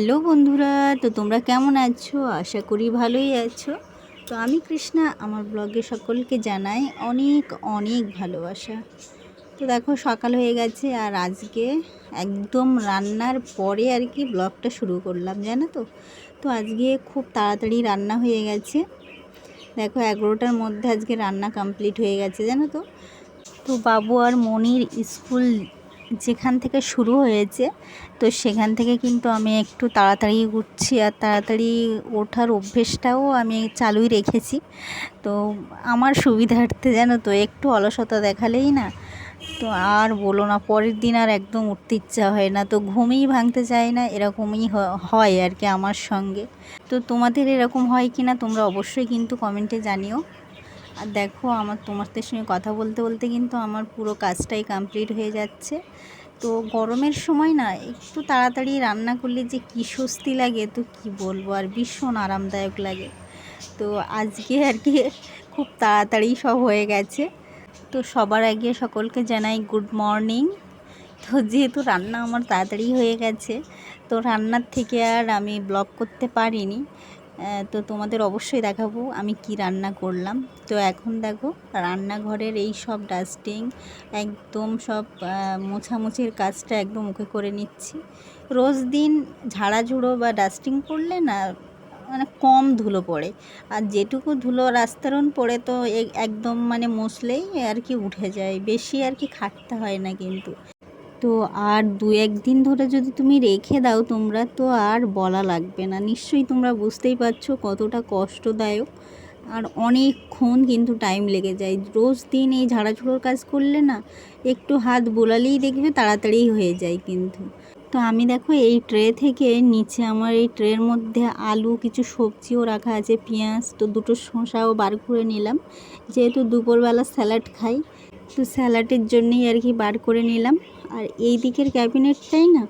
Hello বন্ধুরা, তো তোমরা কেমন আছো? আশা করি ভালোই আছো। তো আমি কৃষ্ণা, আমার ব্লগে সকলকে জানাই অনেক অনেক ভালোবাসা। তো দেখো, সকাল হয়ে গেছে আর আজকে একদম রান্নার পরে আর কি ব্লগটা শুরু করলাম, জানো তো? তো আজকে খুব তাড়াতাড়ি রান্না হয়ে গেছে। দেখো, এগারোটার মধ্যে আজকে রান্না কমপ্লিট হয়ে গেছে, জানো তো? তো বাবু আর মনির স্কুল যেখান থেকে শুরু হয়েছে, তো সেখান থেকে কিন্তু আমি একটু তাড়াতাড়ি উঠছি আর তাড়াতাড়ি ওঠার অভ্যেসটাও আমি চালুই রেখেছি। তো আমার সুবিধার্থে জানো তো একটু অলসতা দেখালেই না, তো আর বলো না, পরের দিন আর একদম উঠতে ইচ্ছা হয় না, তো ঘুমেই ভাঙতে চায় না, এরকমই হয় আর কি আমার সঙ্গে। তো তোমাদের এরকম হয় কি না তোমরা অবশ্যই কিন্তু কমেন্টে জানিও। আর দেখো, আমার তোমাদের সঙ্গে কথা বলতে বলতে কিন্তু আমার পুরো কাজটাই কমপ্লিট হয়ে যাচ্ছে। তো গরমের সময় না, একটু তাড়াতাড়ি রান্না করলে যে কী স্বস্তি লাগে, তো কি বলব, আর ভীষণ আরামদায়ক লাগে। তো আজকে আর কি খুব তাড়াতাড়ি সব হয়ে গেছে। তো সবার আগে সকলকে জানাই গুড মর্নিং তো যেহেতু রান্না আমার তাড়াতাড়ি হয়ে গেছে, তো রান্নার থেকে আর আমি ব্লগ করতে পারিনি। তো তোমাদের অবশ্যই দেখাবো আমি কি রান্না করলাম। তো এখন দেখো, রান্নাঘরের এই সব ডাস্টিং একদম সব মোছামুছির কাজটা একদম মুখে করে নিচ্ছি। রোজ দিন ঝাড়াঝুড়ো বা ডাস্টিং করলে না মানে কম ধুলো পড়ে। আর যেটুকু ধুলো রাস্তারণ পড়ে তো একদম মানে মুছলেই আর কি উঠে যায়, বেশি আর কি খাটতে হয় না কিন্তু। তো আর দু একদিন ধরে যদি তুমি রেখে দাও, তোমরা তো আর বলা লাগবে না। নিশ্চয়ই তোমরা বুঝতেই পারছ কতটা কষ্টদায়ক। আর অনেকক্ষণ কিন্তু টাইম লেগে যায়। রোজ দিন এই ঝাড়াঝুড়োর কাজ করলে না, একটু হাত বোলালেই দেখবে তাড়াতাড়ি হয়ে যায় কিন্তু। তো আমি দেখো এই ট্রে থেকে নিচে আমার এই ট্রের মধ্যে আলু, কিছু সবজিও রাখা আছে, পেঁয়াজ, তো দুটো শসাও বার করে নিলাম। যেহেতু দুপুরবেলা স্যালাড খাই তো স্যালাডের জন্যই আর কি বার করে নিলাম। আর এই দিকের ক্যাবিনেটটাই না,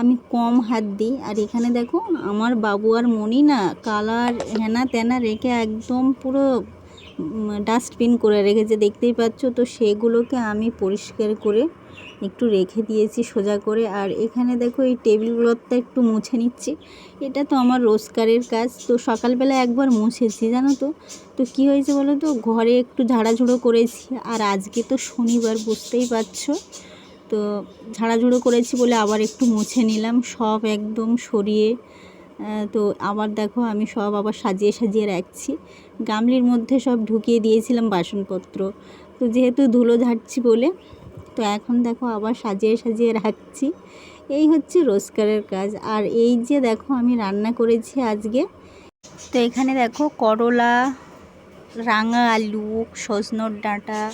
আমি কম হাত দিই। আর এখানে দেখো, আমার বাবু আর মনি না কালার হেনা তেনা রেখে একদম পুরো ডাস্টবিন করে রেখেছে, দেখতেই পাচ্ছ তো সেগুলোকে আমি পরিষ্কার করে একটু রেখে দিয়েছি সোজা করে। আর এখানে দেখো এই টেবিলগুলোতে একটু মুছে নিচ্ছি। এটা তো আমার রোজকারের কাজ। তো সকালবেলা একবার মুছেছি, জানো তো। তো কী হয়েছে বলো তো? ঘরে একটু ঝাড়াঝুড়ো করেছি। আর আজকে তো শনিবার, বুঝতেই পারছ। তো ঝাড়াঝুড়ো করেছি বলে আবার একটু মুছে নিলাম। সব একদম সরিয়ে তো আবার দেখো আমি সব আবার সাজিয়ে সাজিয়ে রাখছি। গামলির মধ্যে সব ঢুকিয়ে দিয়েছিলাম বাসনপত্র। তো যেহেতু ধুলো ঝাড়ছি বলে, তো এখন দেখো আবার সাজিয়ে সাজিয়ে রাখছি। এই হচ্ছে রোজকারের কাজ। আর এই যে দেখো আমি রান্না করেছি আজকে, তো এখানে দেখো করলা, রাঙা আলু, সজনোর ডাঁটা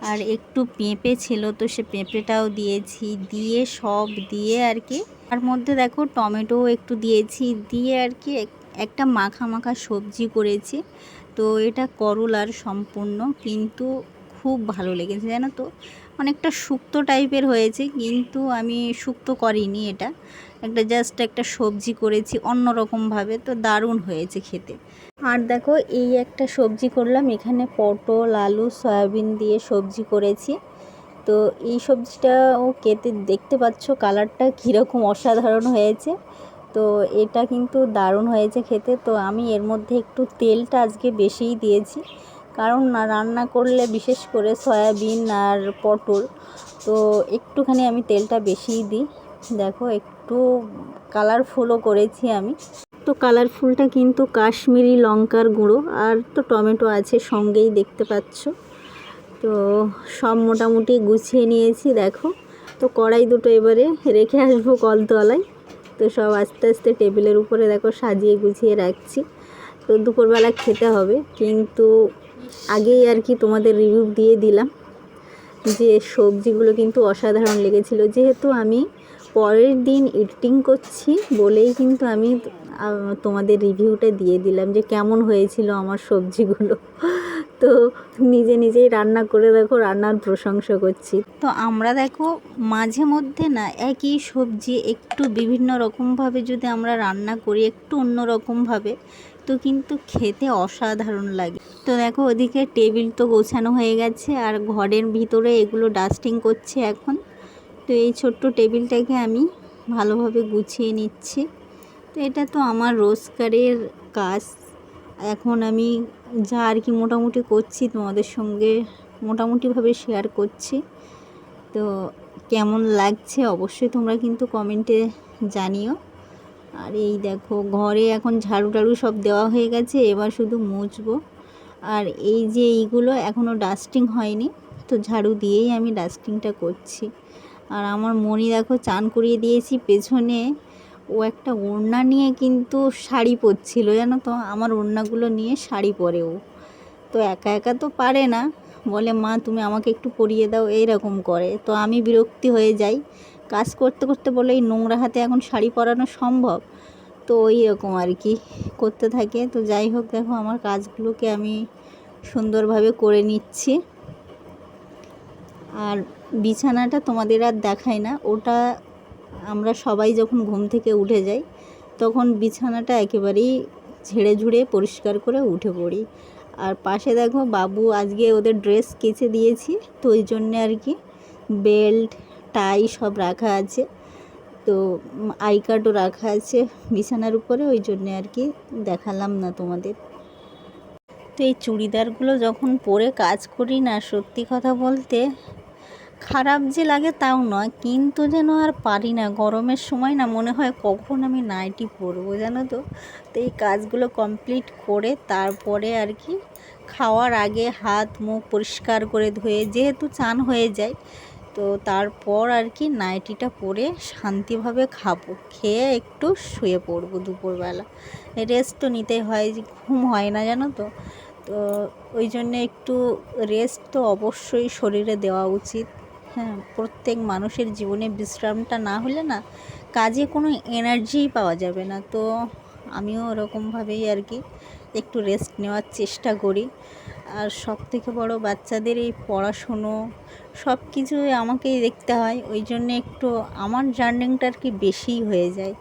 আর একটু পেঁপে ছিল, তো সে পেঁপেটাও দিয়েছি। দিয়ে সব দিয়ে আর কি, তার মধ্যে দেখো টমেটো একটু দিয়েছি। দিয়ে আর কি এক- একটা মাখা মাখা সবজি করেছি। তো এটা করলার সম্পূর্ণ কিন্তু খুব ভালো লেগেছে, জানো তো? অনেকটা শুক্তো টাইপের হয়েছে, কিন্তু আমি শুক্তো করিনি এটা। একটা জাস্ট একটা সবজি করেছি অন্য রকমভাবে তো দারুণ হয়েছে খেতে। আর দেখো, এই একটা সবজি করলাম, এখানে পটল, আলু, সয়াবিন দিয়ে সবজি করেছি। তো এই সবজিটাও কেটে দেখতে পাচ্ছ কালারটা কীরকম অসাধারণ হয়েছে। তো এটা কিন্তু দারুণ হয়েছে খেতে। তো আমি এর মধ্যে একটু তেলটা আজকে বেশিই দিয়েছি। কারণ রান্না করলে বিশেষ করে সয়াবিন আর পটল, তো একটুখানি আমি তেলটা বেশিই দিই। দেখো, একটু কালারফুলও করেছি আমি। তো কালারফুলটা কিন্তু কাশ্মীরি লঙ্কার গুঁড়ো আর তো টমেটো আছে সঙ্গেই দেখতে পাচ্ছ। তো সব মোটামুটি গুছিয়ে নিয়েছি, দেখো। তো কড়াই দুটো এবারে রেখে আসব কলতলায়। তো সব আস্তে আস্তে টেবিলের উপরে দেখো সাজিয়ে গুছিয়ে রাখছি। তো দুপুরবেলা খেতে হবে, কিন্তু আগেই আর কি তোমাদের রিভিউ দিয়ে দিলাম যে সবজিগুলো কিন্তু অসাধারণ লেগেছিল। যেহেতু আমি পরের দিন এডিটিং করছি বলেই কিন্তু আমি তোমাদের রিভিউটা দিয়ে দিলাম যে কেমন হয়েছিল আমার সবজিগুলো। তো নিজে নিজেই রান্না করে দেখো, রান্নার প্রশংসা করছি। তো আমরা দেখো মাঝে মধ্যে না একই সবজি একটু বিভিন্ন রকমভাবে যদি আমরা রান্না করি একটু অন্য রকমভাবে, তো কিন্তু খেতে অসাধারণ লাগে। তো দেখো ওদিকে টেবিল তো গোছানো হয়ে গেছে আর ঘরের ভিতরে এগুলো ডাস্টিং করছে এখন। তো এই ছোট্ট টেবিলটাকে আমি ভালোভাবে গুছিয়ে নিচ্ছি। তো এটা তো আমার রোজকারের কাজ। এখন আমি যা আর কি মোটামুটি করছি তোমাদের সঙ্গে মোটামুটিভাবে শেয়ার করছি। তো কেমন লাগছে অবশ্যই তোমরা কিন্তু কমেন্টে জানিও। আর এই দেখো, ঘরে এখন ঝাড়ু টাড়ু সব দেওয়া হয়ে গেছে, এবার শুধু মুছবো। আর এই যে এইগুলো এখনও ডাস্টিং হয়নি, তো ঝাড়ু দিয়েই আমি ডাস্টিংটা করছি। আর আমার মনি দেখো, চান করিয়ে দিয়েছি পেছনে। ও একটা ওড়না নিয়ে কিন্তু শাড়ি পরছিল, জানো তো? আমার ওড়নাগুলো নিয়ে শাড়ি পরে ও। তো একা একা তো পারে না। বলে, মা, তুমি আমাকে একটু পরিয়ে দাও, এইরকম করে। তো আমি বিরক্তি হয়ে যাই। কাজ করতে করতে বলে, এই নোংরা হাতে এখন শাড়ি পরানো সম্ভব? তো ওই রকম আর কি করতে থাকে। তো যাই হোক, দেখো, আমার কাজগুলোকে আমি সুন্দরভাবে করে নিচ্ছি। আর বিছানাটা তোমাদের আর দেখায় না। ওটা আমরা সবাই যখন ঘুম থেকে উঠে যাই, তখন বিছানাটা একেবারেই ঝেড়ে ঝুড়ে পরিষ্কার করে উঠে পড়ি। আর পাশে দেখো বাবু আজকে ওদের ড্রেস কেচে দিয়েছি, তো ওই জন্যে আর কি বেল্ট, টাই সব রাখা আছে। তো আই কার্ডও রাখা আছে বিছানার উপরে, ওই জন্যে আর কি দেখালাম না তোমাদের। তো এই চুড়িদারগুলো যখন পরে কাজ করি না, সত্যি কথা বলতে খারাপ যে লাগে তাও নয়, কিন্তু যেন আর পারি না। গরমের সময় না মনে হয় কখন আমি নাইটি পরবো জানো তো? তো এই কাজগুলো কমপ্লিট করে তারপরে আর কি খাওয়ার আগে হাত মুখ পরিষ্কার করে ধুয়ে যেহেতু চান হয়ে যায়, তো তারপর আর কি নাইটিটা পরে শান্তিভাবে খাব। খেয়ে একটু শুয়ে পড়ব দুপুরবেলা। রেস্ট তো নিতে হয় ঘুম হয় না জানো তো? তো ওই জন্যে একটু রেস্ট তো অবশ্যই শরীরে দেওয়া উচিত। হ্যাঁ প্রত্যেক মানুষের জীবনে বিশ্রামটা না হলে না কাজে কোনো এনার্জিই পাওয়া যাবে না। তো আমিও ওরকমভাবেই আর কি একটু রেস্ট নেওয়ার চেষ্টা করি। আর সব থেকে বড় বাচ্চাদের এই পড়াশুনো সব কিছুই আমাকেই দেখতে হয়, ওই জন্যে একটু আমার জার্নিংটা আর কি বেশিই হয়ে যায়।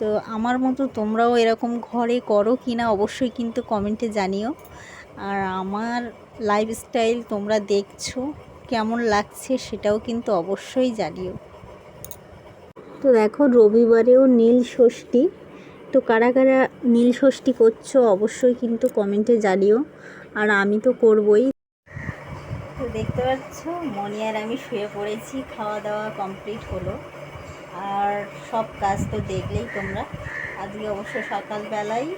তো আমার মতো তোমরাও এরকম ঘরে করো কি না অবশ্যই কিন্তু কমেন্টে জানিও। আর আমার লাইফস্টাইল তোমরা দেখছ। কেমন লাগছে সেটাও কিন্তু অবশ্যই জানিও। তো দেখো রবিবারেও নীল ষষ্ঠী। তো কারা কারা নীল ষষ্ঠী করছ অবশ্যই কিন্তু কমেন্টে জানিও। আর আমি তো করবই। তো দেখতে পাচ্ছ মনি আর আমি শুয়ে পড়েছি খাওয়া দাওয়া কমপ্লিট হলো। আর সব কাজ তো দেখলেই তোমরা। আজকে অবশ্য সকালবেলায়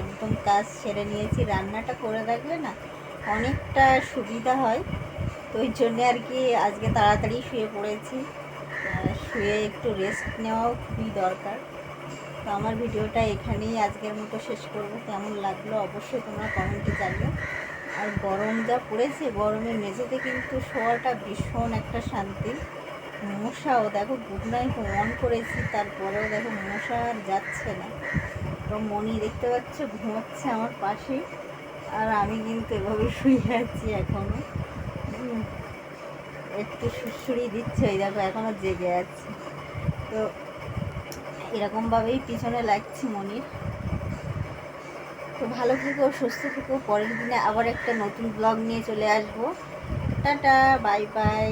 একদম কাজ সেরে নিয়েছি। রান্নাটা করে রাখলে না অনেকটা সুবিধা হয়। ওই জন্যে আর কি আজকে তাড়াতাড়ি শুয়ে পড়েছি। শুয়ে একটু রেস্ট নেওয়াও খুবই দরকার। তো আমার ভিডিওটা এখানেই আজকের মতো শেষ করব। কেমন লাগল অবশ্যই তোমরা কমেন্টে জানিও। আর গরম যা পড়েছে, গরমে মেঝেতে কিন্তু শোয়াটা ভীষণ একটা শান্তি। মশাও দেখো গুড নাইট অন করেছি, তারপরেও দেখো মশা আর যাচ্ছে না। তো মনি দেখতে পাচ্ছ ঘুমাচ্ছে আমার পাশে আর আমি কিন্তু এভাবে শুয়ে আছি এখনও একটু সুড়সুড়ি দিচ্ছে ওই দেখো এখনও জেগে আছে। তো এরকমভাবেই পিছনে লাগছি মনির। তো ভালো থেকো, সুস্থ থেকো, পরের দিনে আবার একটা নতুন ব্লগ নিয়ে চলে আসব। Tata bye bye